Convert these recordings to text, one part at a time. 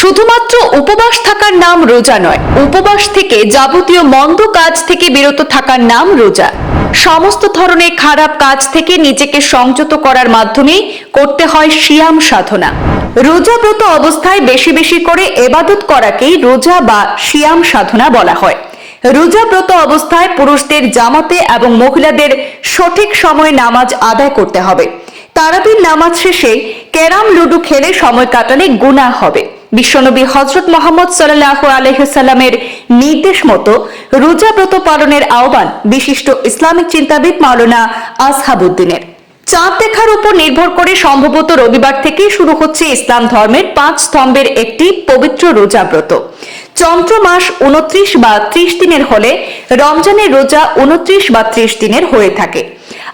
শুধুমাত্র উপবাস থাকার নাম রোজা নয়, উপবাস থেকে যাবতীয় মন্দ কাজ থেকে বিরত থাকার নাম রোজা। সমস্ত ধরনের খারাপ কাজ থেকে নিজেকে সংযত করার মাধ্যমে করতে হয় সিয়াম সাধনা। রোজা ব্রত অবস্থায় বেশি বেশি করে এবাদত করাকেই রোজা বা সিয়াম সাধনা বলা হয়। রোজা ব্রত অবস্থায় পুরুষদের জামাতে এবং মহিলাদের সঠিক সময়ে নামাজ আদায় করতে হবে। তারাবির নামাজ শেষে ক্যারাম, লুডু খেলে সময় কাটালে গুনাহ হবে। বিশ্বনবী হজরত মোহাম্মদ সাল্লাহ আলহিসাল্লামের নির্দেশ মতো রোজা ব্রত পালনের আহ্বান বিশিষ্ট ইসলামিক চিন্তাবিদ মাওলানা আসহাবুদ্দিনের। চাঁদ দেখার উপর নির্ভর করে সম্ভবত রবিবার থেকে শুরু হচ্ছে ইসলাম ধর্মের পাঁচ স্তম্ভের একটি পবিত্র রোজা ব্রত। চন্দ্র মাস উনত্রিশ বা ত্রিশ দিনের হলে রমজানের রোজা উনত্রিশ বা ত্রিশ দিনের হয়ে থাকে।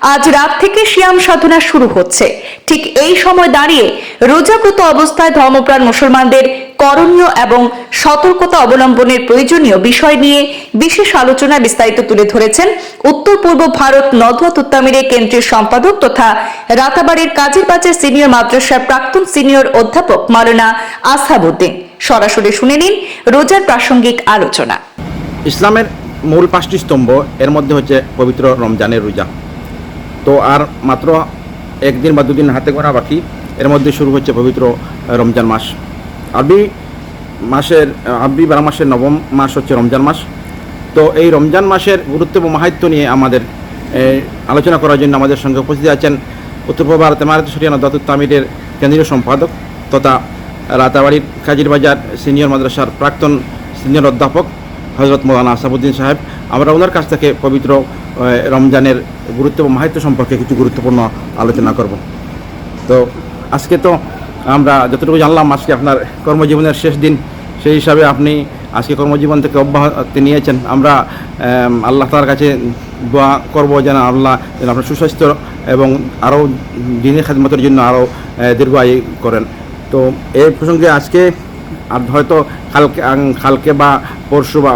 আজ রাত থেকে শিয়াম সাধনা শুরু হচ্ছে। ঠিক এই সময় দাঁড়িয়ে রোজাগত অবস্থায় ধর্মপ্রাণ মুসলমানদের করণীয় এবং সতর্কতা অবলম্বনের প্রয়োজনীয় বিষয় নিয়ে বিশেষ আলোচনা বিস্তারিত তুলে ধরেছেন উত্তর পূর্ব ভারত নদওয়াত উত্তামিরের কেন্দ্রীয় সম্পাদক তথা রাতাবাড়ির কাজের বাজার সিনিয়র মাদ্রাসার প্রাক্তন সিনিয়র অধ্যাপক মাওলানা আসহাবুদ্দিন সরাসরি শুনে নিন রোজার প্রাসঙ্গিক আলোচনা। ইসলামের মূল পাঁচটি স্তম্ভ, এর মধ্যে হচ্ছে পবিত্র রমজানের রোজা। তো আর মাত্র একদিন বা দুদিন হাতে গোনা বাকি। এর মধ্যে শুরু হচ্ছে পবিত্র রমজান মাস। আরবি মাসের আরবি বারো মাসের নবম মাস হচ্ছে রমজান মাস। তো এই রমজান মাসের গুরুত্ব এবং মাহাত্য নিয়ে আমাদের আলোচনা করার জন্য আমাদের সঙ্গে উপস্থিত আছেন উত্তর পূর্ব ভারত মারাত সরিয়ানা দত্ত তামিরের কেন্দ্রীয় সম্পাদক তথা রাতাবাড়ির কাজির বাজার সিনিয়র মাদ্রাসার প্রাক্তন সিনিয়র অধ্যাপক হজরত মৌলানা আসাবুদ্দিন সাহেব, আমরা ওনার কাছ থেকে পবিত্র রমজানের গুরুত্ব মাহাত্য সম্পর্কে কিছু গুরুত্বপূর্ণ আলোচনা করব। তো আজকে তো আমরা যতটুকু জানলাম, আজকে আপনার কর্মজীবনের শেষ দিন, সেই হিসাবে আপনি আজকে কর্মজীবন থেকে অব্যাহতি নিয়েছেন। আমরা আল্লাহ তার কাছে দোয়া করব যেন আল্লাহ, যেন আপনার সুস্বাস্থ্য এবং আরও দিনের খাদমতের জন্য আরও দীর্ঘ আয়ু করেন। তো এই প্রসঙ্গে আজকে আর হয়তো কালকে কালকে বা পরশু বা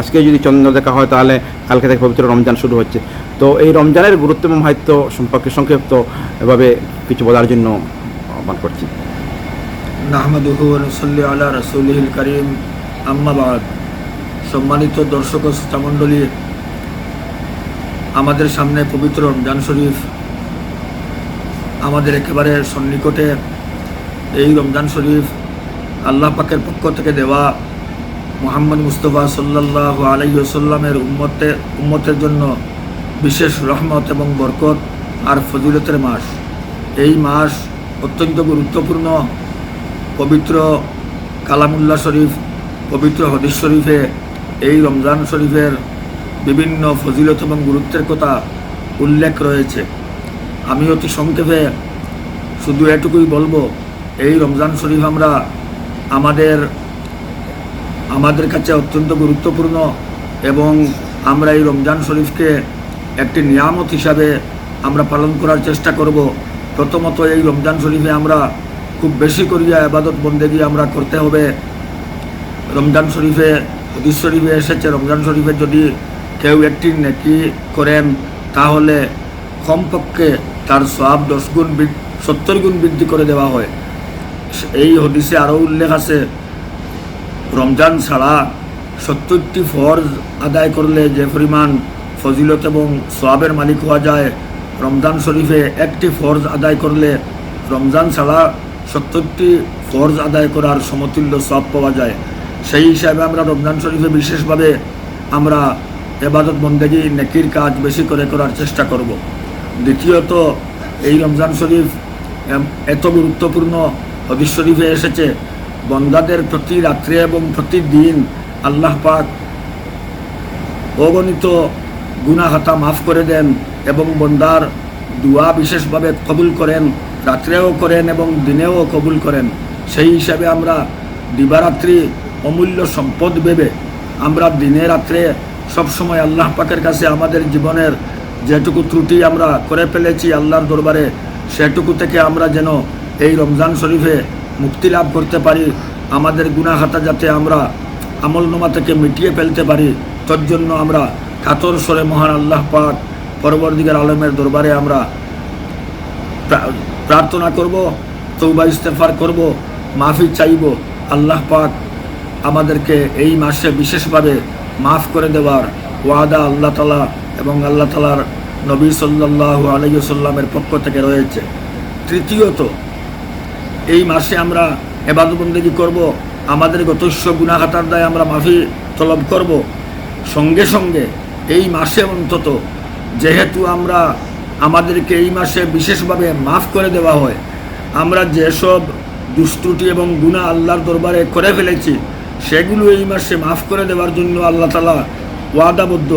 আজকে যদি চন্দ্র দেখা হয় তাহলে কালকে থেকে পবিত্র রমজান শুরু হচ্ছে। তো এই রমজানের গুরুত্ব এবং মাহাত্য সম্পর্কে সংক্ষিপ্ত এভাবে কিছু বলার জন্য আহ্বান করছি। আলা আম্মাবাদ সম্মানিত দর্শক শ্রোতামণ্ডলী আমাদের সামনে পবিত্র রমজান শরীফ। আমাদের একেবারে সন্নিকটে এই রমজান শরীফ আল্লাহ পাকের পক্ষ থেকে দেওয়া মোহাম্মদ মুস্তফা সাল্লাহ আলাইসাল্লামের উম্মতে, উম্মতের জন্য বিশেষ রহমত এবং বরকত আর ফজিলতের মাস। এই মাস অত্যন্ত গুরুত্বপূর্ণ। পবিত্র কালামুল্লাহ শরীফ, পবিত্র হদিস শরীফে এই রমজান শরীফের বিভিন্ন ফজিলত এবং গুরুত্বের কথা উল্লেখ রয়েছে। আমি অতি সংক্ষেপে শুধু এটুকুই বলব, এই রমজান শরীফ আমরা আমাদের আমাদের কাছে অত্যন্ত গুরুত্বপূর্ণ এবং আমরা এই রমজান শরীফকে একটি নিয়ামত হিসাবে আমরা পালন করার চেষ্টা করব। প্রথমত এই রমজান শরীফে আমরা খুব বেশি করিয়া আবাদত বন্দেগি আমরা করতে হবে। রমজান শরীফে, হদিস শরীফে এসেছে, রমজান শরীফে যদি কেউ একটি নেকি করেন, তাহলে কমপক্ষে তার সব দশ গুণ সত্তর গুণ বৃদ্ধি করে দেওয়া হয়। এই হদিসে আরও উল্লেখ আছে, রমজান ছাড়া সত্তরটি ফরজ আদায় করলে যে পরিমাণ ফজিলত এবং সোয়াবের মালিক হওয়া যায়, রমজান শরীফে একটি ফরজ আদায় করলে রমজান ছাড়া সত্তরটি ফরজ আদায় করার সমতুল্য সব পাওয়া যায়। সেই হিসাবে আমরা রমজান শরীফে বিশেষভাবে আমরা এবাদত বন্দেগী নেকির কাজ বেশি করে করার চেষ্টা করব। দ্বিতীয়ত, এই রমজান শরীফ এত গুরুত্বপূর্ণ হদিস এসেছে। বন্দাদের প্রতি রাত্রে এবং প্রতিদিন আল্লাহ পাক অগণিত গুনাহাতা মাফ করে দেন এবং বন্দার দোয়া বিশেষভাবে কবুল করেন, রাত্রেও করেন এবং দিনেও কবুল করেন। সেই হিসাবে আমরা দিবারাত্রি অমূল্য সম্পদ ভেবে আমরা দিনে রাত্রে সবসময় আল্লাহ পাকের কাছে আমাদের জীবনের যেটুকু ত্রুটি আমরা করে ফেলেছি আল্লাহর দরবারে, সেটুকু থেকে আমরা যেন এই রমজান শরীফে মুক্তি লাভ করতে পারি, আমাদের গুনাহাতা যাতে আমরা আমলনামা থেকে মিটিয়ে ফেলতে পারি, তোর জন্য আমরা কাতর স্বরে মহান আল্লাহ পাক পরবর্তীকার আলমের দরবারে আমরা প্রার্থনা করব তৌবা ইস্তেফার করব, মাফি চাইব। আল্লাহ পাক আমাদেরকে এই মাসে বিশেষভাবে মাফ করে দেওয়ার ওয়াদা আল্লাহ তালা এবং আল্লাহ তালার নবী সাল্লাহ আলাইসাল্লামের পক্ষ থেকে রয়েছে। তৃতীয়ত এই মাসে আমরা এবাদবন্দেগী করব? আমাদের গতস্য গুণাখাতার দায় আমরা মাফি তলব করব। সঙ্গে সঙ্গে এই মাসে অন্তত যেহেতু আমরা আমাদেরকে এই মাসে বিশেষভাবে মাফ করে দেওয়া হয়, আমরা যেসব দুষ্টুটি এবং গুণা আল্লাহর দরবারে করে ফেলেছি, সেগুলো এই মাসে মাফ করে দেওয়ার জন্য আল্লাহ তালা ওয়াদাবদ্ধ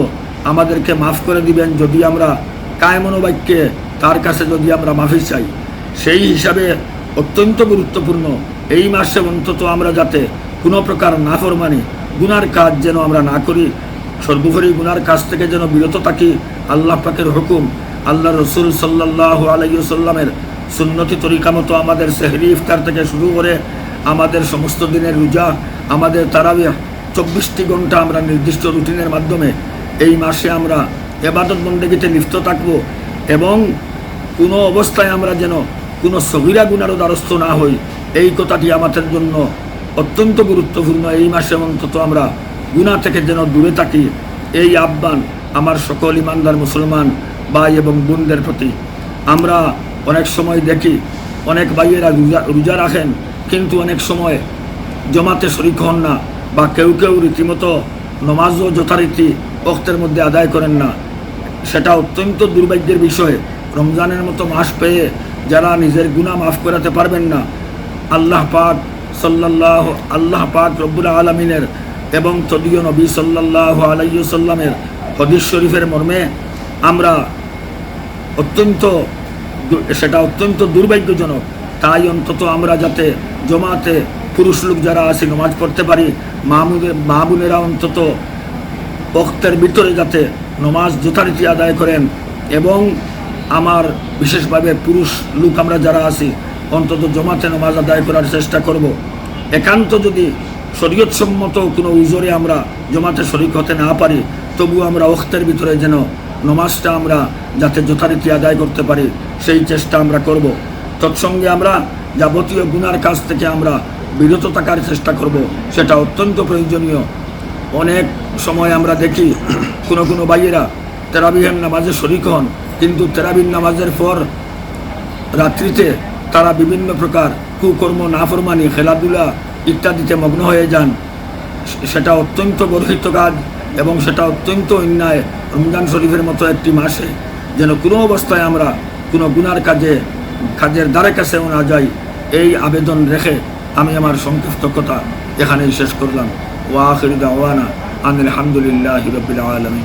আমাদেরকে মাফ করে দিবেন যদি আমরা কায়মনোবাক্যে তার কাছে যদি আমরা মাফি চাই। সেই হিসাবে অত্যন্ত গুরুত্বপূর্ণ। এই মাসে অন্তত আমরা যাতে কোনো প্রকার না নাফরমানি গুনার কাজ যেন আমরা না করি, সর্বোপরি গুনার কাজ থেকে যেন বিরত থাকি, আল্লাহ পাকের হুকুম আল্লাহ রসুল সাল্লাহ আলাইসাল্লামের সুন্নতি তরিকা মতো আমাদের সেহরি ইফতার থেকে শুরু করে আমাদের সমস্ত দিনের রোজা, আমাদের তারাবিয়া চব্বিশটি ঘণ্টা আমরা নির্দিষ্ট রুটিনের মাধ্যমে এই মাসে আমরা এবাদত বন্দেগীতে লিপ্ত থাকব এবং কোনো অবস্থায় আমরা যেন কোনো সগিরা গুণারও দ্বারস্থ না হই। এই কথাটি আমাদের জন্য অত্যন্ত গুরুত্বপূর্ণ। এই মাসে অন্তত আমরা গুণা থেকে যেন দূরে থাকি, এই আহ্বান আমার সকল ইমানদার মুসলমান ভাই এবং বোনদের প্রতি। আমরা অনেক সময় দেখি, অনেক ভাইয়েরা রোজা রোজা রাখেন, কিন্তু অনেক সময় জমাতে শরিক হন না বা কেউ কেউ রীতিমতো নমাজও যথারীতি অক্তের মধ্যে আদায় করেন না। সেটা অত্যন্ত দুর্ভাগ্যের বিষয়। রমজানের মতো মাস পেয়ে যারা নিজের গুণা মাফ করাতে পারবেন না, আল্লাহ পাক সাল্লাহ আল্লাহ পাক রব্বুল আলমিনের এবং তদীয় নবী সাল্লাহ আলাইসাল্লামের হদিস শরীফের মর্মে আমরা অত্যন্ত সেটা অত্যন্ত দুর্ভাগ্যজনক। তাই অন্তত আমরা যাতে জমাতে পুরুষ লোক যারা আছে নমাজ পড়তে পারি মাহমুদের মাহবুনেরা অন্তত বক্তের ভিতরে যাতে নমাজ যথারীতি আদায় করেন এবং আমার বিশেষভাবে পুরুষ লোক আমরা যারা আছি, অন্তত জমাতে নামাজ আদায় করার চেষ্টা করব। একান্ত যদি শরীয়তসম্মত কোনো উজরে আমরা জমাতে শরিক হতে না পারি তবু আমরা অক্তের ভিতরে যেন নমাজটা আমরা যাতে যথারীতি আদায় করতে পারি, সেই চেষ্টা আমরা করব। তৎসঙ্গে আমরা যাবতীয় গুনার কাজ থেকে আমরা বিরত থাকার চেষ্টা করব, সেটা অত্যন্ত প্রয়োজনীয় অনেক সময় আমরা দেখি, কোনো কোনো ভাইয়েরা তেরাবিহের নামাজে শরিক হন কিন্তু তেরাবিন নামাজের পর রাত্রিতে তারা বিভিন্ন প্রকার কুকর্ম, নাফরমানি, খেলাধুলা ইত্যাদিতে মগ্ন হয়ে যান। সেটা অত্যন্ত গর্হিত কাজ এবং সেটা অত্যন্ত অন্যায় রমজান শরীফের মতো একটি মাসে। যেন কোনো অবস্থায় আমরা কোনো গুনার কাজে, কাজের দ্বারে কাছেও না যাই, এই আবেদন রেখে আমি আমার সংক্ষিপ্ত কথা এখানেই শেষ করলাম। ওয়াখির দাওয়ানা আনিল হামদুলিল্লাহ রবিল আলমী